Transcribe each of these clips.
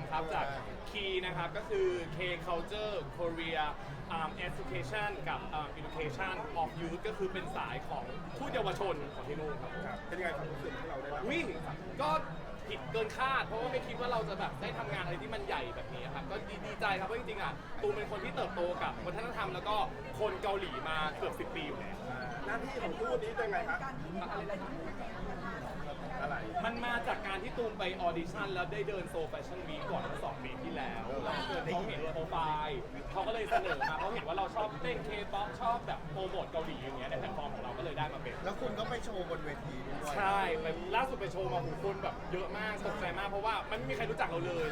ำครับจาก Key นะครับก็คือ K Culture Korea um, Education กับ um, Education of Youth ก็คือเป็นสายของผู้เยาวชนของที่นู่นครับผม ครับเป็นยังไงความรู้สึกที่เราได้รับวิ่งก็ผิดเกินคาด เพราะว่าไม่คิดว่าเราจะแบบได้ทำงานอะไรที่มันใหญ่แบบนี้ครับก็ดีดีใจครับเพราะจริงๆอะตูมเป็นคนที่เติบโตกับวัฒนธรรมแล้วก็คนเกาหลีมาเกือบ10 ปีอยู่แล้ว หน้าที่ของทูตนี้เป็นไงครับอะไร มันมาจากการที่ตูมไปออดิชั่นแล้วได้เดินโซแฟชั่นวีก่อนเมื่อสองปีที่แล้วแล้วเกิดเขาเห็นโปรไฟล์เขาก็เลยเสนอมาเขาเห็นว่าเราชอบเต้นเคป๊อปชอบแบบโปรโมทเกาหลีอย่างเงี้ยในแพลตฟอร์มของเราก็เลยได้มาเป็น แล้วคุณก็ไปโชว์บนเวทีด้วยใช่ไปล่าสุดไปโชว์มาหูคนแบบเยอะมากตกใจมากเพราะว่ามันไม่มีใครรู้จักเราเลย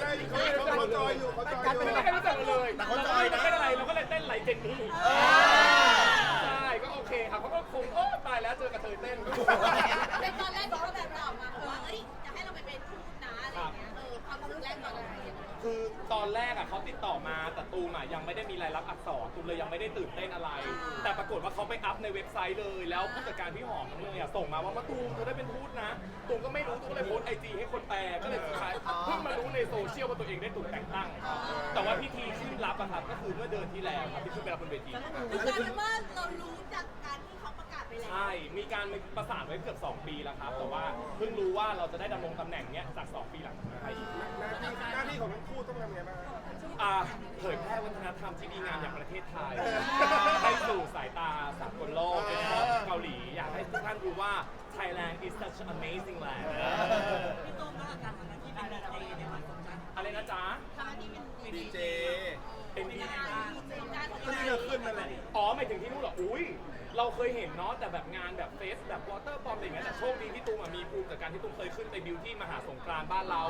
ใช่ใช่เขาเขาจอยอยู่เขาจอยอยู่ ไม่มีใครรู้จักเราเลยแต่เขาจอยนะ ไม่เป็นไรเราก็เลยเต้นไหลเจนนี่ใช่ก็โอเคครับเขาก็คงโอ้ตายแล้วเจอกระเทยเต้นเป็นตอน คือตอนแรกอะเขาติดต่อมาแต่ตูมอะยังไม่ได้มีรายรับอักษรตูมเลยยังไม่ได้ตื่นเต้นอะไร แต่ปรากฏว่าเขาไปอัพในเว็บไซต์เลยแล้วผู้จัดการพี่หอมทั้งเลยอะส่งมาว่ามาตูมเธอได้เป็นทูตนะตูมก็ไม่รู้ตูมก็เลยโพสไอจีให้คนแปลก็เลยสุดท้ายเพิ่งมารู้ในโซเชียลว่าตัวเองได้ถูกแต่งตั้ง แต่ว่าพิธีขึ้นรับอะครับก็คือเมื่อเดือนที่แล้วครับที่ขึ้นไปรับบนเวทีคือแสดงว่าเรารู้จากการที่เขาประกาศไปแล้ว ใช่มีการประสานไว้เกือบ 2 ปีแล้วครับแต่ว่าเพิ่งรู้ว่าเราจะได้ดำรงตำแหน่งเนี้ยจาก 2 ปีหลังมา หน้าที่หน้า ที่ของทั้งคู่ต้องทำยังไงบ้าง อ่าเผยแพร่วัฒนธรรมที่ดีงามอย่างประเทศไทย ให้สู่สายตาสากลโลกโดยเฉพาะเกาหลี อยากให้ทุกท่านรู้ว่า Thailand is such an amazing land พี่ตูนก็การทำหน้าที่เป็นดีเจเนี่ยมันสำคัญอะไรนะจ๊ะทำหน้าที่เป็นดีเจเป็นที่การการของก็ที่เราขึ้นนั่นแหละ อ๋อหมายถึงที่นู่นเหรอ อุ้ย เราเคยเห็นเนาะแต่แบบงานแบบเฟสแบบวอเตอร์บอมอะไรอย่างเงี้ยแต่โชคดีที่ตูมอะมีภูมิจากการที่ตูมเคยขึ้นไปบิวที่มหาสงกรานต์บ้านเรา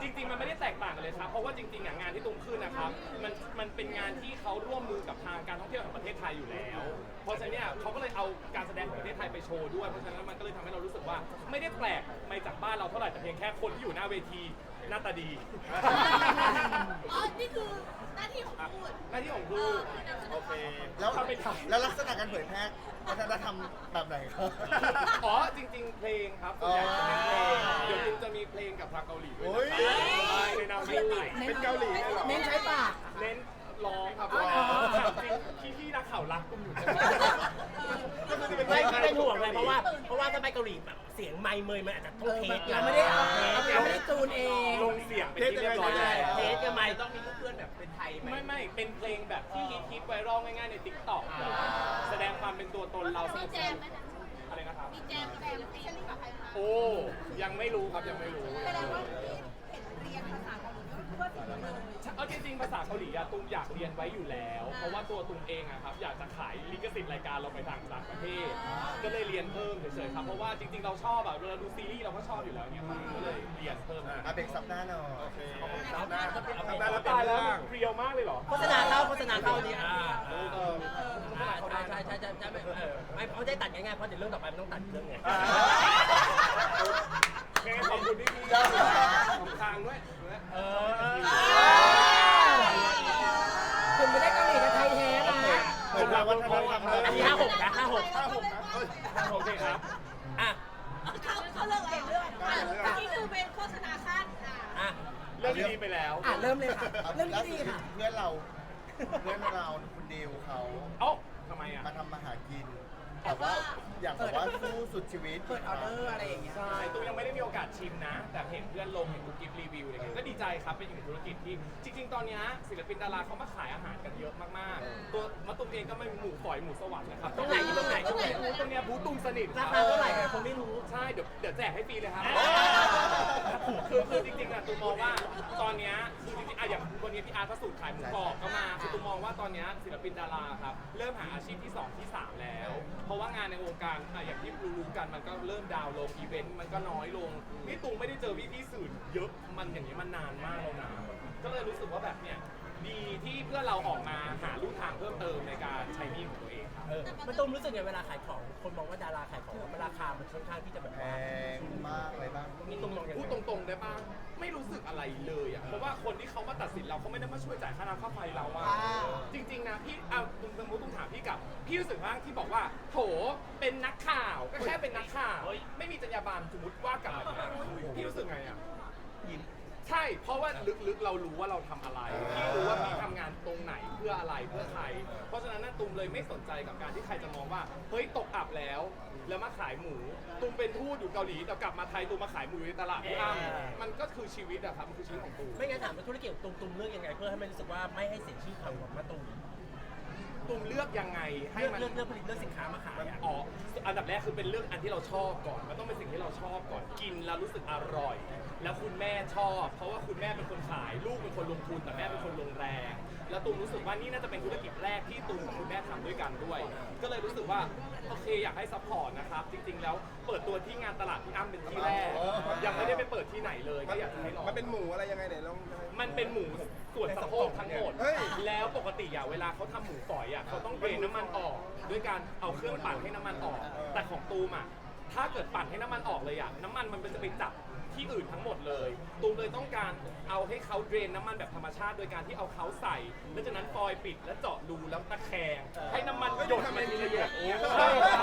จริง ๆ มันไม่ได้แตกต่างกันเลยครับ เพราะว่าจริงๆอะงานที่ตูมขึ้นนะครับมันมันเป็นงานที่เขาร่วมมือกับทางการท่องเที่ยวแห่งประเทศไทยอยู่แล้ว เพราะฉะนั้นเนี่ยเขาก็เลยเอาการแสดงของประเทศไทยไปโชว์ด้วยเพราะฉะนั้นมันก็เลยทำให้เรารู้สึกว่าไม่ได้แปลกไปจากบ้านเราเท่าไหร่แต่เพียงแค่คนที่อยู่หน้าเวที หน้าตาดีอ๋อ นี่คือหน้าที่ของทูตหน้าที่ของครูโอเคแล้วเข้าไปถ่ายแล้วลักษณะการเผยแพร่วัฒนธรรมแบบไหนครับ อ๋อจริง ๆ เพลงครับส่วนใหญ่จะเป็นเพลงเดี๋ยวจิมจะมีเพลงกับทางเกาหลีด้วยโอ้ยนะครับใช่ในนามเพลงใหม่เป็นเกาหลีเลยเหรอ เน้นใช้ปาก เน้นร้องครับอ๋อถามจริงพี่พี่ๆนักข่าวรักกุมอยู่ใช่ไหมก็คือเป็นไม่เป็นห่วงเลยเพราะว่าเพราะว่าถ้าไปเกาหลีแบบเสียงไมค์เมยมันอาจจะต้องเทสเราไม่ได้เอาเราไม่ได้จูนเอง ลงเสียงเป็นที่เรียบร้อยแล้ว เทสกับไมค์ต้องมีเพื่อนแบบเป็นไทยไหมไม่ไม่เป็นเพลงแบบที่ฮิตๆไวรัลง่ายๆในติ๊กต็อกแสดงความเป็นตัวตนเราสมีนุกแจสมนุกไหมนะอะไรนะครับ มีแจมกับแจมที่ฉันกับใครมาโอ้ยังไม่รู้ครับยังไม่รู้ แสดงว่าพี่เห็นเรียนภา ษาเกาหลีก็เพื่อสิ่งนั้นเลยเอาจริงๆภาษาเกาหลีอะตุ้มอยากเรียนไว้อยู่แล้ว เพราะว่าตัวตุ้มเองอะครับอยากจะขายลิขสิทธิ์รายการเราไปต่างต่างประเทศ ก็เลยเรียนเพิ่มเฉยๆครับเพราะว่าจริงๆเราชอบแบบเวลาดูซีรีส์เราก็ชอบอยู่แล้วเนี่ยครับก็เลยเรียนเพิ่มอาเบรกซับหน้าหน่อยโอเคทำได้ทำได้แล้วเป็นตายแล้วเรื่องเรียวมากเลยเหรอโฆษณาเข้าโฆษณาเข้านี่อ่าเอออ่าใช่ใช่ใช่ใช่ใช่ไม่เออไม่เขาได้ตัดง่ายๆเพราะเดี๋ยวเรื่องต่อไปมันต้องตัดเรื่องไงอ่าแค่ขอบคุณที่พี่ของทางด้วยเออ คุณไม่ได้เกาหลีกับไทยแท้นะ เผยแพร่วัฒนธรรมอันนี้ห้าหกนะห้าหก ห้าหกนะเฮ้ยโอเคครับ อะเขาเขาเลือกอะไรเรื่องอะนี่คือเป็นโฆษณาสั้นอะอะ เรื่องดีๆไปแล้ว อะเริ่มเลยค่ะเอาเรื่องล่าที่สุดีดค่ะ เพื่อนเรา เพื่อนเราคุณดิวเขา เอ้าทำไมอะ มาทำมาหากิน แต่ว่าอย่างแบบว่าสู้สุดชีวิต เปิดออเดอร์อะไรอย่างเงี้ย ใช่ตุ้มยังไม่ได้มีโอกาสชิมนะ แต่เห็นเพื่อนลงเห็นกุ๊กกิ๊บรีวิวอะไรเงี้ยก็ดีใจครับ เป็นอีกหนึ่งธุรกิจที่จริง ๆ ตอนเนี้ยศิลปินดาราเขามาขายอาหารกันเยอะมาก ๆ ตัวมาตุ้ม เองก็ไม่หมูฝอยหมูสวรรค์นะครับตรงไหนอยู่ตรงไหนตรงไหนบูธตรงเนี้ยบูธตุ้มสนิทราคาเท่าไหร่กันคนไม่รู้ ใช่เดี๋ยวเดี๋ยวแจกให้ฟรีเลยครับคือคือจริงๆอะตูมมองว่าตอนเนี้ยคือจริงๆอะอย่างวันนี้พี่อาร์ตพระสูตรขายหมูกรอบก็มาคือตูมมองว่าตอนเนี้ยศิลปินดาราครับเริ่มหาอาชีพที่สองที่สามแล้ว เพราะว่างานในวงการอะอย่างที่รู้ๆกันมันก็เริ่มดาวน์ลงอีเวนต์มันก็น้อยลงนี่ตูมไม่ได้เจอพี่ๆสื่อเยอะมันอย่างนี้ยมันนานมากแล้วนะก็เลยรู้สึกว่าแบบเนี้ย ดีที่เพื่อนเราออกมาหาลู่ทางเพิ่มเติมในการใช้หนี้ของตัวเองครับ เออมันตุ้มรู้สึกไงเวลาขายของ คนมองว่าดาราขายของมันราคา มันค่อนข้างที่จะแบบแพว่า งมากเลยบ้าง นี่ตุ้มมองยังพูดไง ตรงๆได้ป่ะไม่รู้สึกอะไรเลยอะเพราะว่าคนที่เขามาตัดสินเราเขาไม่ได้มาช่วยจ่ายค่าน้ำค่าไฟเราอะอ่า จริง ๆ นะพี่เอาสมมติต้องถามพี่กลับ พี่รู้สึกว่าที่บอกว่า โถเป็นนักข่าวก็แค่เป็นนักข่าวไม่มีจรรยาบรรณสมมติว่ากลับมาพี่รู้สึกไงอะ ยิ้ม ใช่ เพราะว่าลึกๆ เรารู้ว่าเราทำอะไรพี่รู้ว่าพี่ทำงานตรงไหนเพื่ออะไรเพื่อใคร เพราะฉะนั้นน่ะตูมเลยไม่สนใจกับการที่ใครจะมองว่าเฮ้ยตกอับแล้ว แล้วมาขายหมูตูมเป็นทูตอยู่เกาหลีแต่กลับมาไทยตูมมาขายหมูอยู่ในตลาดพี่อ้ำมันก็คือชีวิตอะครับมันคือชีวิตของตูมไม่งั้นถามว่าธุรกิจของตุมตุมเลือกยังไง เพื่อให้มันรู้สึกว่าไม่ให้เสียชื่อของมะตูมตูมเลือก ยังไงให้เลือกมัน เลือกเลือกผลิตเลือกสินค้ามาขายอะอ๋ออันดับแรกคือเป็นเรื่องอันที่เราชอบก่อน มันต้องเป็นสิ่งที่เราชอบก่อน กินแล้วรู้สึกอร่อย แล้วคุณแม่ชอบ เพราะว่าคุณแม่เป็นคนขาย ลูกเป็นคนลงทุนแต่แม่เป็นคนลงแรง แล้วตูมรู้สึกว่านี่น่าจะเป็นธุรกิจแรกที่ตูมกับคุณแม่ทำด้วยกันด้วย ก็เลยรู้สึกว่าโอเคอยากให้ซัพพอร์ตนะครับ จริง ๆ แล้วเปิดตัวที่งานตลาดพี่อ้ำเป็นที่แรก ยังไม่ได้ไปเปิดที่ไหนเลยก็อยากจะให้ลอง มันเป็นหมูอะไรยังไงเนี่ยลอง มันเป็นหมูส่วนสะโพกทั้งหมด เฮ้ย แล้วปกติอะเวลาเขาทำหมูฝอยอะเขาต้องเดรนน้ำมันออก ด้วยการเอาเครื่องปั่นให้น้ำมันออก แต่ของตูมอะ ถ้าเกิดปั่นให้น้ำมันออกเลยอะน้ำมันมันจะไปจับที่อื่นทั้งหมดเลย ตูมเลยต้องการเอาให้เขาเดรนน้ำมันแบบธรรมชาติ โดยการที่เอาเขาใส่ แล้วจากนั้นฟอยล์ปิดแล้วเจาะรูแล้วตะแคงให้น้ำมันหยดมาทีละหยดใช่ครั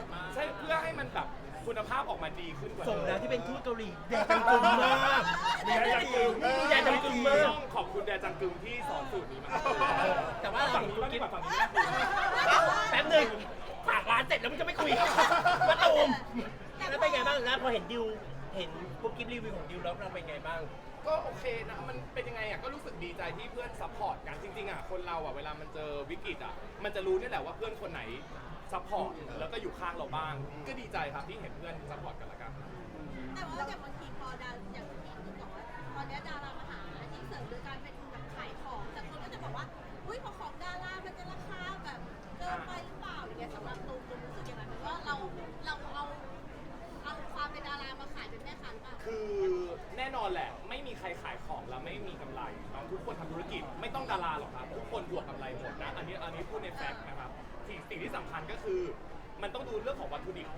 บใช่เพื่อให้มันแบบคุณภาพออกมาดีขึ้นกว่าส่งเดิแล้วมที่เป็นทูตเกาหลีแดจังกึมมากแดจังกึมแดจังกึมมากต้องขอบคุณแดจังกึมที่สอนสูตรนี้มาแต่ว่าฝั่งนี้บ้างดีกว่าฝั่งนี้บ้างดีกว่าแป๊บหนึงฝากร้านเสร็จแล้วมึงจะไม่คุยมะตูมแล้วเป็นไงบ้างแล้วพอเห็นดิวเห็นปุ๊บกิ๊บรีวิวของดิวแล้วเราเป็นไงบ้าง ก็โอเคนะ มันเป็นยังไงอะ ก็รู้สึกดีใจที่เพื่อนซัพพอร์ตกัน จริงๆอะ คนเราอะ เวลามันเจอวิกฤตอะ มันจะรู้นี่แหละว่าเพื่อนคนไหนซัพพอร์ต แล้วก็อยู่ข้างเราบ้าง ก็ดีใจครับที่เห็นเพื่อนซัพพอร์ตกันละกัน แต่ว่าอย่างบางทีพอดาอย่างที่คุณบอกว่าตอนนี้ดารามา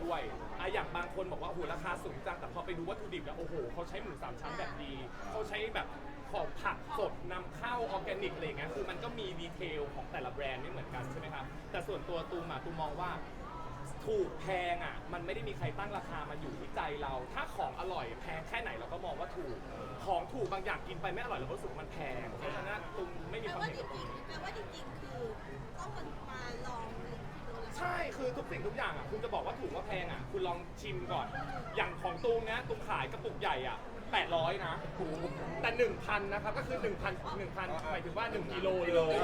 ด้วยอะอย่างบางคนบอกว่าโอ้โหราคาสูงจังแต่พอไปดูวัตถุดิบแล้วโอ้โหเขาใช้หมูสามชั้นแบบดีเขาใช้แบบของผักสดนำเข้าออร์แกนิกอะไรอย่างเงี้ยคือมันก็มีดีเทลของแต่ละแบรนด์ไม่เหมือนกันใช่ไหมครับแต่ส่วนตัวตูมอะตูมมองว่า ถูกแพงอะ มันไม่ได้มีใครตั้งราคามันอยู่ที่ใจเรา ถ้าของอร่อยแพงแค่ไหนเราก็มองว่าถูก ของถูกบางอย่างกินไปไม่อร่อยเราก็รู้สึกว่ามันแพงเพราะฉะนั้นตุมไม่มีแปลความว่าเห็นจกับตรริงนี้ ๆแปลว่าจริงๆ คือต้องมาลองแล้ว ใช่คือทุกสิ่งทุกอย่างอะคุณจะบอกว่าถูกว่าแพงอะคุณลองชิมก่อน อย่างของตูมเนี้ยตูมขายกระปุกใหญ่อะ 800 นะแต่ 1,000 นะครับ ก็คือ 1,000 1,000หมายถึงว่า 1 กิโลเลย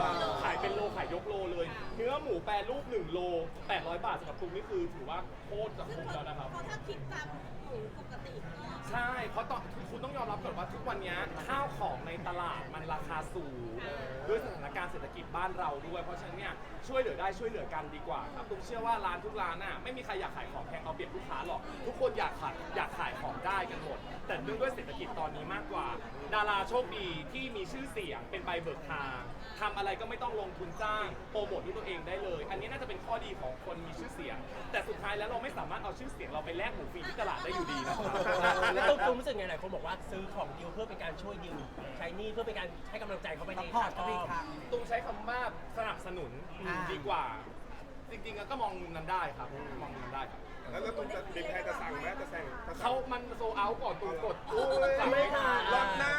ขายเป็นโล ขายยกโลเลย เนื้อหมูแปรรูป 1 โล 800 บาทสำหรับตูมนี่คือถือว่าโคตรจะซึ่งคุ้มพอแล้วนะครับพอถ้าคิดตามหมูปกติก็ ใช่ เพราะตอนคุณต้องยอมรับก่อนว่าทุกวันนี้ข้าวของในตลาดมันราคาสูง ด้วยสถานการณ์เศรษฐกิจบ้านเราด้วย เพราะฉะนั้นเนี่ยช่วยเหลือได้ช่วยเหลือกันดีกว่าครับตุ้มเชื่อว่าร้านทุกร้านน่ะไม่มีใครอยากขายของแพงเอาเปรียบลูกค้าหรอก ทุกคนอยากขายอยากขายของได้กันหมด แต่เนื่องด้วยเศรษฐกิจตอนนี้มากกว่า ดาราโชคดีที่มีชื่อเสียงเป็นใบเบิกทางทำอะไรก็ไม่ต้องลงทุนจ้างโปรโมทด้วยตัวเองได้เลย อันนี้น่าจะเป็นข้อดีของคนมีชื่อเสียง แต่สุดท้ายแล้วเราไม่สามารถเอาชื่อเสียงเราไปแลกหมูฟรีที่ตลาดได้อยู่ดีนะครับแล้วตุ้มตุ้มรู้สึกไงหลายคนบอกว่าซื้อของดิวเพื่อเป็นการช่วยดิวใช้หนี่เพื่อเป็นการให้กำลังใจเขาไปในซัพพอร์ตเขาไปอีกทางตุ้มใช้คำว่าสนับสนุนอ่า ดีกว่า จริงๆก็มองมุมนั้นได้ครับมองมุมนั้นได้ครับ แล้วแล้วคุณจะบินไทยจะสั่งไหมจะสั่งจะสั่ง เขามันโซเอาก่อนตูมกดโอ้ยสั่งไม่ทันรอบหน้า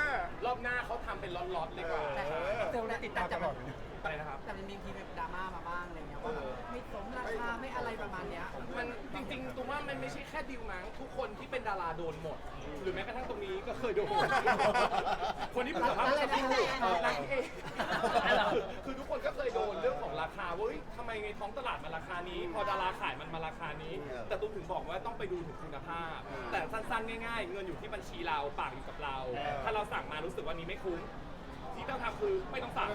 รอบหน้าเขาทำเป็นล็อตๆเลยกว่าเออเซลล์ได้ติดตามตลอดอะไรนะครับ แต่มันมีทีแบบดราม่ามาบ้างอะไรเงี้ยว่าแบบไม่สมราคาไม่อะไรประมาณเนี้ย มันจริงๆตูมว่ามันไม่ใช่แค่ดิวนะทุกคนที่เป็นดาราโดนหมด หรือแม้กระทั่งตรงนี้ก็เคยโดนคนที่เป็นสัมภาษณ์อะไรนะนางเอกคือ ในท้องตลาดมันราคานี้ พอดาราขายมันมาราคานี้ แต่ตุ้มถึงบอกว่าต้องไปดูถึงคุณภาพ แต่สั้นๆง่ายๆ เงินอยู่ที่บัญชีเราปากอยู่กับเรา ถ้าเราสั่งมารู้สึกว่านี้ไม่คุ้มที่ต้องทำคือไม่ต้องสั่ง